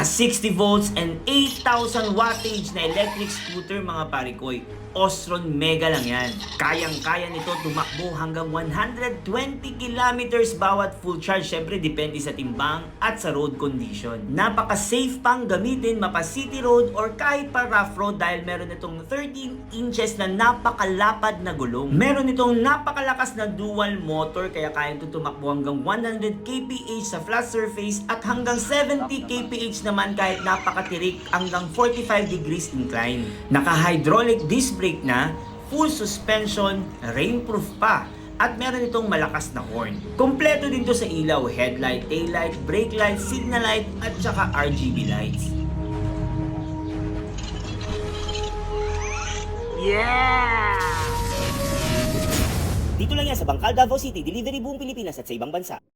A 60 volts and 8,000 wattage na electric scooter mga parikoy. Ostron Mega lang yan. Kayang-kaya nito tumakbo hanggang 120 kilometers bawat full charge. Siyempre, depende sa timbang at sa road condition. Napaka-safe pang gamitin mapa city road or kahit pa rough road dahil meron itong 13 inches na napakalapad na gulong. Meron itong napakalakas na dual motor kaya kaya ito tumakbo hanggang 100 kph sa flat surface at hanggang 70 kph naman kahit napakatirik hanggang 45 degrees incline. Naka-hydraulic disc brake na, full suspension, rainproof pa at meron itong malakas na horn. Kompleto din to sa ilaw, headlight, taillight, brake light, signal light at saka RGB lights. Yeah! Dito lang yan sa Bangkal, Davao City, delivery buong Pilipinas at sa ibang bansa.